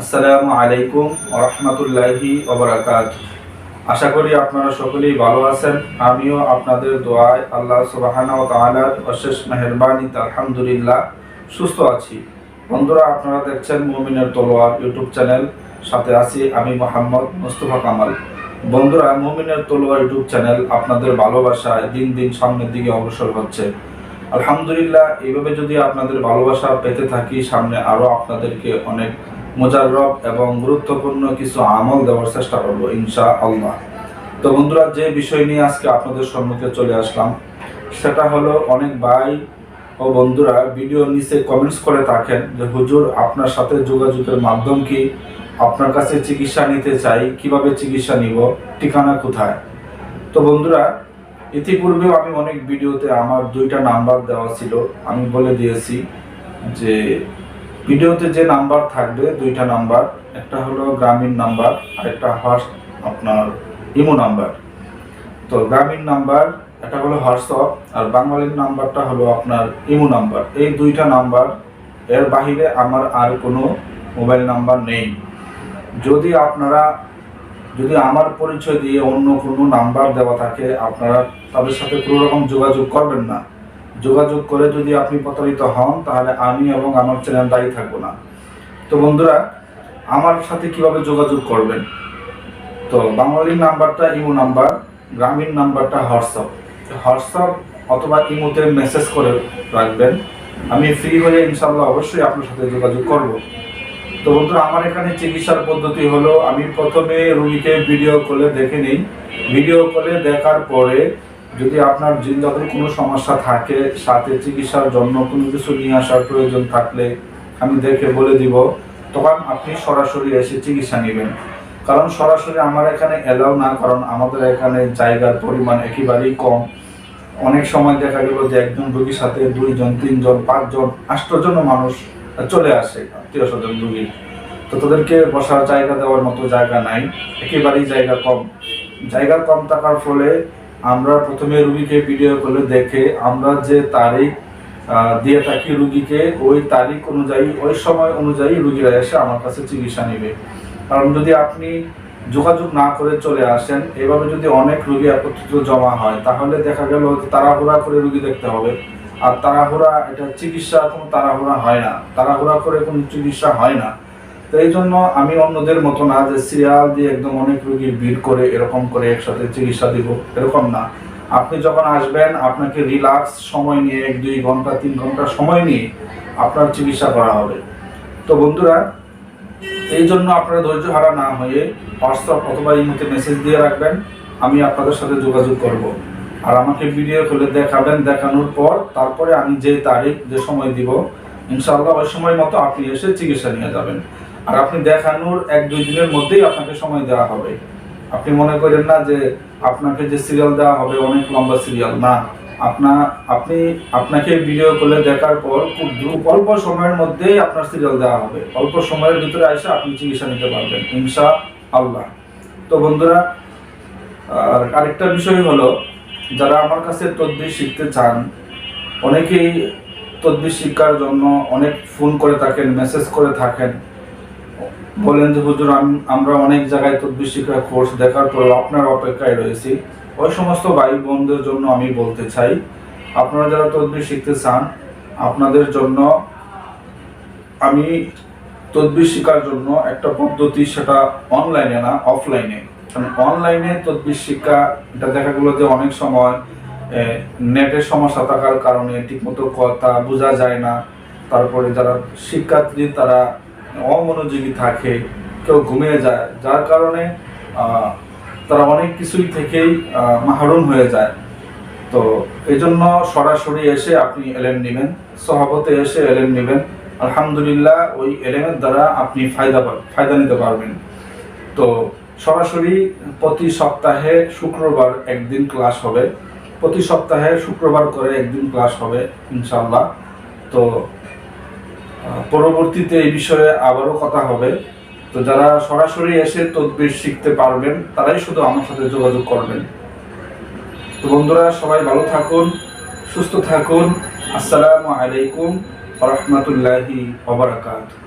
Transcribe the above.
আসসালামু আলাইকুম রহমতুল্লাহি আশা করি আপনারা সকলেই ভালো আছেন। আমিও আপনাদের দোয়ায় আল্লাহ সুবাহানা ও তাআলার অশেষ মেহরবানিতে আলহামদুলিল্লাহ সুস্থ আছি। বন্ধুরা, আপনারা দেখছেন মুমিনের তলোয়ার ইউটিউব চ্যানেল। সাথে আছি আমি মোহাম্মদ মুস্তফা কামাল। বন্ধুরা, মুমিনের তলোয়ার ইউটিউব চ্যানেল আপনাদের ভালোবাসায় দিন দিন সামনের দিকে অগ্রসর হচ্ছে। আলহামদুলিল্লাহ, এইভাবে যদি আপনাদের ভালোবাসা পেতে থাকি, সামনে আরও আপনাদেরকে অনেক মোজাররব এবং গুরুত্বপূর্ণ কিছু আমল দেওয়ার চেষ্টা করব ইনশা আল্লাহ তো বন্ধুরা, যে বিষয় নিয়ে আজকে আপনাদের সম্মুখে চলে আসলাম, সেটা হলো অনেক ভাই ও বন্ধুরা ভিডিও নিচে কমেন্টস করে থাকেন যে, হুজুর, আপনার সাথে যোগাযোগের মাধ্যম কি? আপনার কাছে চিকিৎসা নিতে চাই, কীভাবে চিকিৎসা নিব? ঠিকানা কোথায়? তো বন্ধুরা ইতিপূর্বেও আমি অনেক ভিডিওতে আমার দুইটা নাম্বার দেওয়া ছিল, আমি বলে দিয়েছি যে ভিডিওতে যে নাম্বার থাকবে, দুইটা নাম্বার, একটা হলো গ্রামীণ নাম্বার আর একটা হর্স আপনার ইমো নাম্বার। তো গ্রামীণ নাম্বার এটা হলো হোয়াটসঅ্যাপ, আর বাঙালির নাম্বারটা হলো আপনার ইমো নাম্বার। এই দুইটা নাম্বার, এর বাহিরে আমার আর কোনো মোবাইল নাম্বার নেই। যদি আপনারা যদি আমার পরিচয় দিয়ে অন্য কোনো নাম্বার দেওয়া থাকে, আপনারা তাদের সাথে কোনো রকম যোগাযোগ করবেন না। যোগাযোগ করে যদি আপনি প্রতারিত হন, তাহলে আমি এবং আমার চ্যানেল দায়ী থাকব না। তো বন্ধুরা, আমার সাথে কীভাবে যোগাযোগ করবেন? তো বাঙালির নাম্বারটা ইমো নাম্বার, গ্রামীণ নাম্বারটা হোয়াটসঅ্যাপ। হোয়াটসঅ্যাপ অথবা ইমোতে মেসেজ করে রাখবেন। আমি ফ্রি হয়ে ইনশাল্লাহ অবশ্যই আপনার সাথে যোগাযোগ করব। তো বন্ধুরা, আমার এখানে চিকিৎসার পদ্ধতি হলো, আমি প্রথমে রুগীকে ভিডিও কলে দেখে নিই। ভিডিও কলে দেখার পরে যদি আপনার জিন্দাতে কোনো সমস্যা থাকে, সাথে চিকিৎসার জন্য কোনো কিছু নিয়ে আসার প্রয়োজন থাকলে আমি দেখে বলে দিব। তখন আপনি সরাসরি এসে চিকিৎসা নেবেন। কারণ সরাসরি আমার এখানে এলাও না, কারণ আমাদের এখানে জায়গার পরিমাণ একেবারেই কম। অনেক সময় দেখা গেল যে একজন রোগীর সাথে দুইজন, তিনজন, পাঁচজন আষ্টজন মানুষ চলে আসে, আত্মীয় স্বজন রুগী। তো তাদেরকে বসার জায়গা দেওয়ার মতো জায়গা নাই। একেবারেই জায়গা কম। জায়গা কম থাকার ফলে আমরা প্রথমে রুগীকে ভিডিও করে দেখে আমরা যে তারিখ দিয়ে থাকি রুগীকে, ওই তারিখ অনুযায়ী, ওই সময় অনুযায়ী রুগীরা এসে আমার কাছে চিকিৎসা নেবে। কারণ যদি আপনি যোগাযোগ না করে চলে আসেন, এভাবে যদি অনেক রুগী একত্রিত জমা হয়, তাহলে দেখা গেল তাড়াহুড়া করে রুগী দেখতে হবে। আর তাড়াহুড়া, এটা চিকিৎসা কোনো তাড়াহুড়া হয় না। তাড়াহুড়া করে কোনো চিকিৎসা হয় না। তো এই জন্য আমি অন্যদের মতো না যে সিরিয়াল দিয়ে একদম অনেক রুগী ভিড় করে এরকম করে একসাথে চিকিৎসা দিব, এরকম না। আপনি যখন আসবেন, আপনাকে রিল্যাক্স সময় নিয়ে, এক, দুই ঘণ্টা, তিন ঘণ্টা সময় নিয়ে আপনার চিকিৎসা করা হবে। তো বন্ধুরা, এই জন্য আপনারা ধৈর্য হারা না হয়ে হোয়াটসঅ্যাপ অথবা ইমোতে মেসেজ দিয়ে রাখবেন, আমি আপনাদের সাথে যোগাযোগ করব। আর আমাকে ভিডিও খুলে দেখাবেন, দেখানোর পর তারপরে আমি যে তারিখ, যে সময় দিব, ইনশাআল্লাহ ওই সময় মতো আপনি এসে চিকিৎসা নিয়ে যাবেন। আর আপনি দেখানোর এক, দুই দিনের মধ্যেই আপনাকে সময় দেওয়া হবে। আপনি মনে করেন না যে আপনাকে যে সিরিয়াল দেওয়া হবে, অনেক লম্বা সিরিয়াল না, আপনা, আপনি আপনাকে ভিডিও করলে দেখার পর খুব দ্রুত, অল্প সময়ের মধ্যেই আপনার সিরিয়াল দেওয়া হবে। অল্প সময়ের ভিতরে এসে আপনি চিকিৎসা নিতে পারবেন ইনশা আল্লাহ তো বন্ধুরা, আর আরেকটা বিষয় হলো, যারা আমার কাছে তদবির শিখতে চান, অনেকেই তদবির শিক্ষার জন্য অনেক ফোন করে থাকেন মেসেজ করে থাকেন। বলেন যে, হুজুর আমরা অনেক জায়গায় তদবির শিক্ষার কোর্স দেখার পর আপনার অপেক্ষায় রয়েছি। ওই সমস্ত ভাই বোনদের জন্য আমি বলতে চাই, আপনারা যারা তদবির শিখতে চান, আপনাদের জন্য আমি তদবির শেখার জন্য একটা পদ্ধতি সেটা অনলাইনে না, অফলাইনে। কারণ অনলাইনে তদবির শিক্ষা, এটা দেখা গেলো যে অনেক সময় নেটের সমস্যা থাকার কারণে ঠিকমতো কথা বোঝা যায় না। তারপরে যারা শিক্ষার্থী, তারা অমনোযোগী থাকে, কেউ ঘুমিয়ে যায়, যার কারণে তারা অনেক কিছুই থেকেই মাহরুম হয়ে যায়। তো এই জন্য সরাসরি এসে আপনি এলএম নেবেন, সহাবতে এসে এলএম নেবেন। আলহামদুলিল্লাহ, ওই এলএমের দ্বারা আপনি ফায়দা ফায়দা নিতে পারবেন। তো সরাসরি প্রতি সপ্তাহে শুক্রবার একদিন ক্লাস হবে। প্রতি সপ্তাহে শুক্রবার করে একদিন ক্লাস হবে ইনশাল্লাহ তো পরবর্তীতে এই বিষয়ে আবারও কথা হবে। তো যারা সরাসরি এসে তদবির শিখতে পারবেন, তারাই শুধু আমার সাথে যোগাযোগ করবেন। তো বন্ধুরা, সবাই ভালো থাকুন, সুস্থ থাকুন। আসসালামু আলাইকুম রহমতুল্লাহি ওবরাকাতুহ